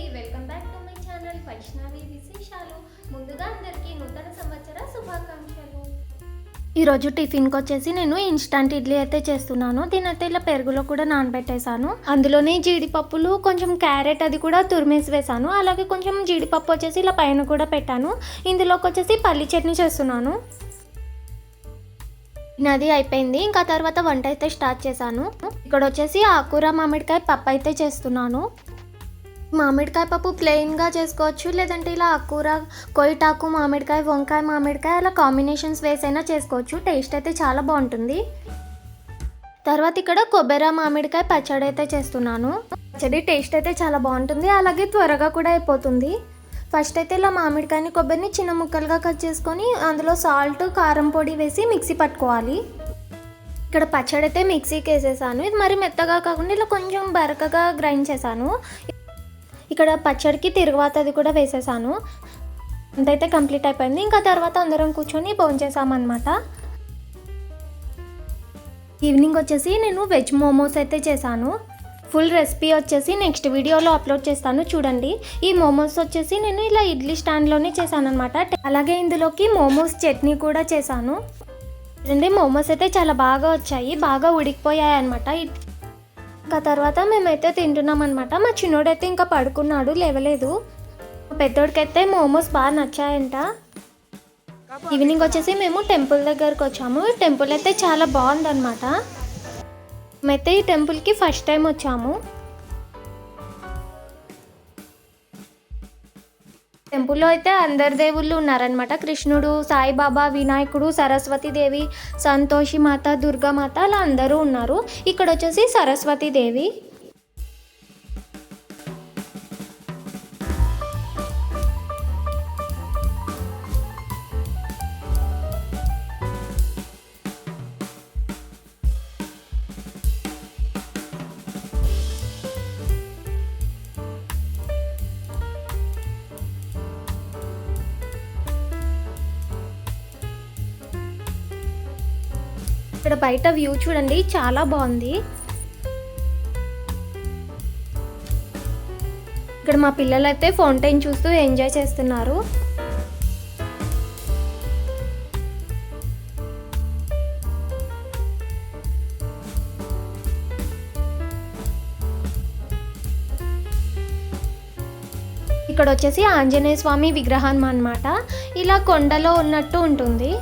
అండి. Welcome back to my channel Vaishnavi విశేషాలు ముందుగా అందరికీ నూతన సంవత్సర శుభాకాంక్షలు. ఈరోజు టిఫిన్కి వచ్చేసి నేను ఇన్స్టంట్ ఇడ్లీ అయితే చేస్తున్నాను. దీని అయితే ఇలా పెరుగులో కూడా నానబెట్టేశాను. అందులోనే జీడిపప్పులు కొంచెం క్యారెట్ అది కూడా తురిమేసి వేసాను అలాగే కొంచెం జీడిపప్పు వచ్చేసి ఇలా పైన కూడా పెట్టాను. ఇందులోకి వచ్చేసి పల్లి చట్నీ చేస్తున్నాను. నది అయిపోయింది. ఇంకా తర్వాత వంట అయితే స్టార్ట్ చేశాను. ఇక్కడ వచ్చేసి ఆకుర మామిడికాయ పప్పు అయితే చేస్తున్నాను. మామిడికాయ పప్పు ప్లెయిన్గా చేసుకోవచ్చు లేదంటే ఇలా ఆకుకూర కొయ్యటాకు మామిడికాయ వంకాయ మామిడికాయ అలా కాంబినేషన్స్ వేసైనా చేసుకోవచ్చు. టేస్ట్ అయితే చాలా బాగుంటుంది. తర్వాత ఇక్కడ కొబ్బరి మామిడికాయ పచ్చడి అయితే చేస్తున్నాను. పచ్చడి టేస్ట్ అయితే చాలా బాగుంటుంది. అలాగే త్వరగా కూడా అయిపోతుంది. ఫస్ట్ అయితే ఇలా మామిడికాయని కొబ్బరిని చిన్న ముక్కలుగా కట్ చేసుకొని అందులో సాల్ట్ కారం పొడి వేసి మిక్సీ పట్టుకోవాలి. ఇక్కడ పచ్చడి అయితే మిక్సీకి వేసేసాను. ఇది మరి మెత్తగా కాకుండా ఇలా కొంచెం బరకగా గ్రైండ్ చేశాను. ఇక్కడ పచ్చడికి తిరుగువాతది కూడా వేసేసాను. అంతైతే కంప్లీట్ అయిపోయింది. ఇంకా తర్వాత అందరం కూర్చొని భోంచేసామన్నమాట ఈవినింగ్ వచ్చేసి నేను వెజ్ మోమోస్ అయితే చేశాను. ఫుల్ రెసిపీ వచ్చేసి నెక్స్ట్ వీడియోలో అప్లోడ్ చేస్తాను చూడండి. ఈ మోమోస్ వచ్చేసి నేను ఇలా ఇడ్లీ స్టాండ్లోనే చేశాను అనమాట అలాగే ఇందులోకి మోమోస్ చట్నీ కూడా చేశాను. రెండు మోమోస్ అయితే చాలా బాగా వచ్చాయి. బాగా ఉడికిపోయాయి అనమాట ఇంకా తర్వాత మేమైతే తింటున్నాం అనమాట మా చిన్నోడైతే ఇంకా పడుకున్నాడు లేవలేదు. పెద్దోడికైతే మోమోస్ బాగా నచ్చాయంట. ఈవినింగ్ వచ్చేసి మేము టెంపుల్ దగ్గరకు వచ్చాము. టెంపుల్ అయితే చాలా బాగుందన్నమాట. మేమైతే ఈ టెంపుల్కి ఫస్ట్ టైం వచ్చాము. టెంపుల్లో అయితే అందరి దేవుళ్ళు ఉన్నారనమాట కృష్ణుడు సాయిబాబా వినాయకుడు సరస్వతి దేవి సంతోషి మాత దుర్గామాత అలా అందరూ ఉన్నారు. ఇక్కడ వచ్చేసి సరస్వతి ఇక్కడ బయట వ్యూ చూడండి చాలా బాగుంది. ఇక్కడ మా పిల్లలు అయితే ఫౌంటైన్ చూస్తూ ఎంజాయ్ చేస్తున్నారు. ఇక్కడ వచ్చేసి ఆంజనేయ స్వామి విగ్రహం అన్నమాట. ఇలా కొండలో ఉన్నట్టు ఉంటుంది.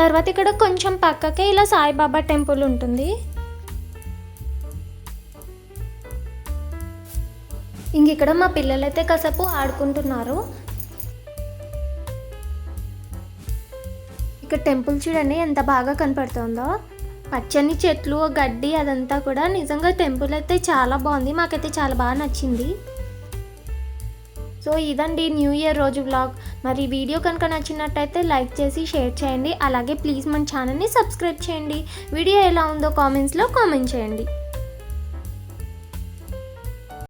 తర్వాత ఇక్కడ కొంచెం పక్కకే ఇలా సాయిబాబా టెంపుల్ ఉంటుంది. ఇంక ఇక్కడ మా పిల్లలైతే కాసేపు ఆడుకుంటున్నారు. ఇక్కడ టెంపుల్ చూడండి ఎంత బాగా కనపడుతుందో. పచ్చని చెట్లు గడ్డి అదంతా కూడా నిజంగా టెంపుల్ అయితే చాలా బాగుంది. మాకైతే చాలా బాగా నచ్చింది. సో ఇదండి న్యూ ఇయర్ రోజు బ్లాగ్ మరి ఈ వీడియో కనుక నచ్చినట్టయితే లైక్ చేసి షేర్ చేయండి. అలాగే ప్లీజ్ మన ఛానల్ని సబ్స్క్రైబ్ చేయండి. వీడియో ఎలా ఉందో కామెంట్స్లో కామెంట్ చేయండి.